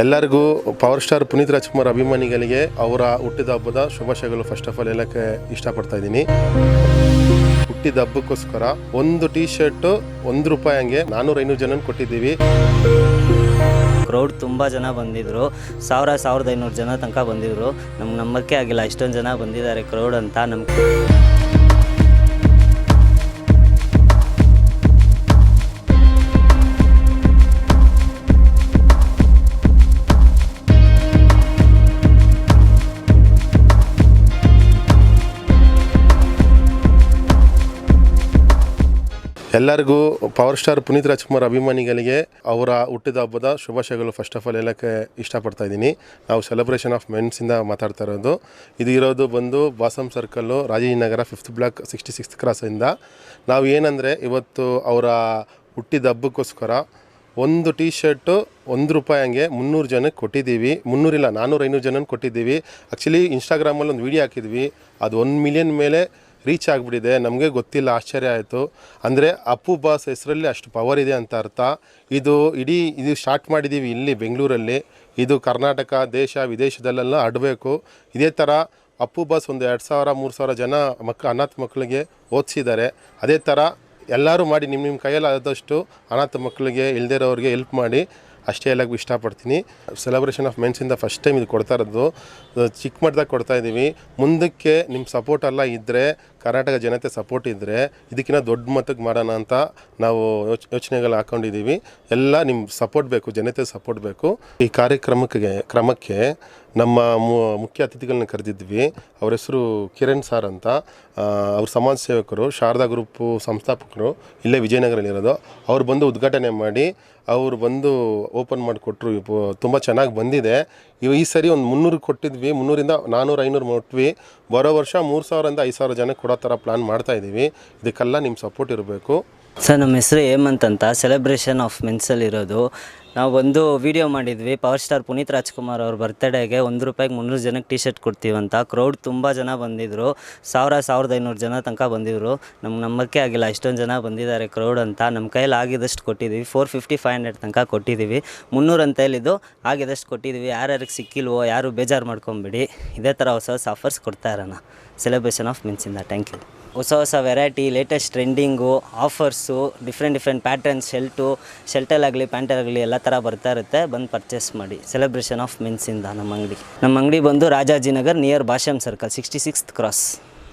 ಎಲ್ಲರಿಗೂ power star Puneeth Rajkumar ಅಭಿಮಾನಿಗಳಿಗೆ ಅವರ ಹುಟ್ಟಿದ ಹಬ್ಬದ ಶುಭಾಶಯಗಳು ಫಸ್ಟ್ ಆಫ್ ಆಲ್ ಹೇಳಕ್ಕೆ ಇಷ್ಟಪಡ್ತಾ ಇದ್ದೀನಿ. ಹುಟ್ಟಿದ ಹಬ್ಬಕ್ಕೋಸ್ಕರ ಒಂದು ಟಿ ಶರ್ಟ್ ಒಂದು ರೂಪಾಯಿ ಹಂಗೆ ನಾನ್ನೂರ ಐನೂರು ಜನ ಕೊಟ್ಟಿದ್ದೀವಿ. ಕ್ರೌಡ್ ತುಂಬ ಜನ ಬಂದಿದ್ರು. ಸಾವಿರ ಸಾವಿರದ ಐನೂರು ಜನ ತನಕ ಬಂದಿದ್ದರು ನಮ್ಗೆ ನಂಬಕ್ಕೆ ಆಗಿಲ್ಲ, ಇಷ್ಟೊಂದು ಜನ ಬಂದಿದ್ದಾರೆ ಕ್ರೌಡ್ ಅಂತ ನಮ್ಗೆ. ಎಲ್ಲರಿಗೂ ಪವರ್ ಸ್ಟಾರ್ ಪುನೀತ್ ರಾಜ್ಕುಮಾರ್ ಅಭಿಮಾನಿಗಳಿಗೆ ಅವರ ಹುಟ್ಟಿದ ಹಬ್ಬದ ಶುಭಾಶಯಗಳು ಫಸ್ಟ್ ಆಫ್ ಆಲ್ ಹೇಳಕ್ಕೆ ಇಷ್ಟಪಡ್ತಾ ಇದ್ದೀನಿ. ನಾವು ಸೆಲೆಬ್ರೇಷನ್ ಆಫ್ ಮೆನ್ಸಿಂದ ಮಾತಾಡ್ತಾ ಇರೋದು. ಇದು ಇರೋದು ಬಂದು Bhashyam circle Rajajinagar fifth block sixty sixth ಕ್ರಾಸಿಂದ ನಾವು ಏನಂದರೆ ಇವತ್ತು ಅವರ ಹುಟ್ಟಿದ ಹಬ್ಬಕ್ಕೋಸ್ಕರ ಒಂದು ಟೀ ಶರ್ಟು ಒಂದು ರೂಪಾಯಿ ಹಂಗೆ ಮುನ್ನೂರು ಜನಕ್ಕೆ ಕೊಟ್ಟಿದ್ದೀವಿ. ಮುನ್ನೂರಿಲ್ಲ ನಾನ್ನೂರು ಐನೂರು ಜನಕ್ಕೆ ಕೊಟ್ಟಿದ್ದೀವಿ. ಆ್ಯಕ್ಚುಲಿ ಇನ್ಸ್ಟಾಗ್ರಾಮಲ್ಲಿ ಒಂದು ವೀಡಿಯೋ ಹಾಕಿದ್ವಿ. ಅದು ಒಂದು ಮಿಲಿಯನ್ ಮೇಲೆ ರೀಚ್ ಆಗಿಬಿಟ್ಟಿದೆ. ನಮಗೆ ಗೊತ್ತಿಲ್ಲ, ಆಶ್ಚರ್ಯ ಆಯಿತು. ಅಂದರೆ ಅಪ್ಪು ಬಾಸ್ ಹೆಸರಲ್ಲಿ ಅಷ್ಟು ಪವರ್ ಇದೆ ಅಂತ ಅರ್ಥ. ಇದು ಇಡೀ, ಇದು ಸ್ಟಾರ್ಟ್ ಮಾಡಿದ್ದೀವಿ ಇಲ್ಲಿ ಬೆಂಗಳೂರಲ್ಲಿ. ಇದು ಕರ್ನಾಟಕ, ದೇಶ, ವಿದೇಶದಲ್ಲೆಲ್ಲ ಆಡಬೇಕು ಇದೇ ಥರ ಅಪ್ಪು ಬಾಸ್ ಒಂದು ಎರಡು ಸಾವಿರ, ಮೂರು ಸಾವಿರ ಜನ ಮಕ್ಕ ಅನಾಥ ಮಕ್ಕಳಿಗೆ ಓದಿಸಿದ್ದಾರೆ. ಅದೇ ಥರ ಎಲ್ಲರೂ ಮಾಡಿ ನಿಮ್ಮ ನಿಮ್ಮ ಕೈಯಲ್ಲಿ ಆದಷ್ಟು ಅನಾಥ ಮಕ್ಕಳಿಗೆ ಇಲ್ದಿರೋರಿಗೆ ಹೆಲ್ಪ್ ಮಾಡಿ. ಅಷ್ಟೇ ಹೇಳಕ್ಕೆ ಇಷ್ಟಪಡ್ತೀನಿ. ಸೆಲೆಬ್ರೇಷನ್ ಆಫ್ ಮೆನ್ಸಿಂದ ಫಸ್ಟ್ ಟೈಮ್ ಇದು ಕೊಡ್ತಾ ಇರೋದು. ಚಿಕ್ಕ ಮಟ್ಟದಾಗ ಕೊಡ್ತಾ ಇದ್ದೀವಿ ಮುಂದಕ್ಕೆ ನಿಮ್ಮ ಸಪೋರ್ಟ್ ಎಲ್ಲ ಇದ್ದರೆ ಕರ್ನಾಟಕ ಜನತೆ ಸಪೋರ್ಟ್ ಇದ್ದರೆ ಇದಕ್ಕಿಂತ ದೊಡ್ಡ ಮಟ್ಟಕ್ಕೆ ಮಾಡೋಣ ಅಂತ ನಾವು ಯೋಚ್, ಯೋಚನೆಗಳು ಹಾಕೊಂಡಿದ್ದೀವಿ ಎಲ್ಲ ನಿಮ್ಮ ಸಪೋರ್ಟ್ ಬೇಕು, ಜನತೆ ಸಪೋರ್ಟ್ ಬೇಕು. ಈ ಕಾರ್ಯಕ್ರಮಕ್ಕೆ, ಕ್ರಮಕ್ಕೆ ನಮ್ಮ ಮುಖ್ಯ ಅತಿಥಿಗಳನ್ನ ಕರೆದಿದ್ವಿ. ಅವ್ರ ಹೆಸರು ಕಿರಣ್ ಸಾರ್ ಅಂತ. ಅವ್ರ ಸಮಾಜ ಸೇವಕರು, ಶಾರದಾ ಗ್ರೂಪು ಸಂಸ್ಥಾಪಕರು, ಇಲ್ಲೇ ವಿಜಯನಗರಲ್ಲಿರೋದು ಅವ್ರು ಬಂದು ಉದ್ಘಾಟನೆ ಮಾಡಿ, ಅವರು ಬಂದು ಓಪನ್ ಮಾಡಿಕೊಟ್ರು. ತುಂಬ ಚೆನ್ನಾಗಿ ಬಂದಿದೆ. ಇವು, ಈ ಸರಿ ಒಂದು ಮುನ್ನೂರು ಕೊಟ್ಟಿದ್ವಿ. ಮುನ್ನೂರಿಂದ ನಾನ್ನೂರು ಐನೂರು ಮುಟ್ವಿ. ಬರೋ ವರ್ಷ ಮೂರು ಸಾವಿರದಿಂದ ಐದು ಸಾವಿರ ಜನಕ್ಕೆ ಕೊಡೋ ಥರ ಪ್ಲ್ಯಾನ್ ಮಾಡ್ತಾ ಇದ್ದೀವಿ ಇದಕ್ಕೆಲ್ಲ ನಿಮ್ಮ ಸಪೋರ್ಟ್ ಇರಬೇಕು. ಸರ್ ನಮ್ಮ ಹೆಸರು ಹೇಮಂತ್ ಅಂತ. ಸೆಲೆಬ್ರೇಷನ್ ಆಫ್ ಮೆನ್ಸಲ್ಲಿರೋದು ನಾವು ಒಂದು ವಿಡಿಯೋ ಮಾಡಿದ್ವಿ. ಪವರ್ ಸ್ಟಾರ್ ಪುನೀತ್ ರಾಜ್ಕುಮಾರ್ ಅವ್ರ ಬರ್ತಡೇಗೆ ಒಂದು ರೂಪಾಯಿಗೆ ಮುನ್ನೂರು ಜನಕ್ಕೆ ಟಿ ಶರ್ಟ್ ಕೊಡ್ತೀವಂತ. ಕ್ರೌಡ್ ತುಂಬ ಜನ ಬಂದಿದ್ದರು ಸಾವಿರ, ಸಾವಿರದ ಐನೂರು ಜನ ತನಕ ಬಂದಿದ್ದರು ನಮ್ಗೆ ನಂಬಕ್ಕೆ ಆಗಿಲ್ಲ, ಇಷ್ಟೊಂದು ಜನ ಬಂದಿದ್ದಾರೆ ಕ್ರೌಡ್ ಅಂತ. ನಮ್ಮ ಕೈಯಲ್ಲಿ ಆಗಿದಷ್ಟು ಕೊಟ್ಟಿದ್ದೀವಿ ಫೋರ್ ಫಿಫ್ಟಿ ಫೈವ್ ಹಂಡ್ರೆಡ್ ತನಕ ಕೊಟ್ಟಿದ್ದೀವಿ ಮುನ್ನೂರು ಅಂತ ಹೇಳಿದ್ದು, ಆಗಿದಷ್ಟು ಕೊಟ್ಟಿದ್ದೀವಿ ಯಾರ್ಯಾರಿಗೆ ಸಿಕ್ಕಿಲ್ವೋ, ಯಾರು ಬೇಜಾರು ಮಾಡ್ಕೊಂಬಿಡಿ. ಇದೇ ಥರ ಹೊಸ ಹೊಸ ಆಫರ್ಸ್ ಕೊಡ್ತಾ ಇರೋಣ. ಸೆಲೆಬ್ರೇಷನ್ ಆಫ್ ಮಿನ್ಸಿಂದ ಥ್ಯಾಂಕ್ ಯು ಹೊಸ ಹೊಸ variety latest trending offers different different patterns shirt ಶೆಲ್ಟಲ್ಲಾಗಲಿ ಪ್ಯಾಂಟಲ್ಲಾಗಲಿ ಎಲ್ಲ ಥರ ಬರ್ತಾ ಇರುತ್ತೆ. ಬಂದು ಪರ್ಚೇಸ್ ಮಾಡಿ. ಸೆಲೆಬ್ರೇಷನ್ ಆಫ್ ಮೆನ್ಸಿಂದ ನಮ್ಮ ಅಂಗಡಿ. ನಮ್ಮ ಅಂಗಡಿ ಬಂದು Rajajinagar near Bhashyam circle sixty sixth cross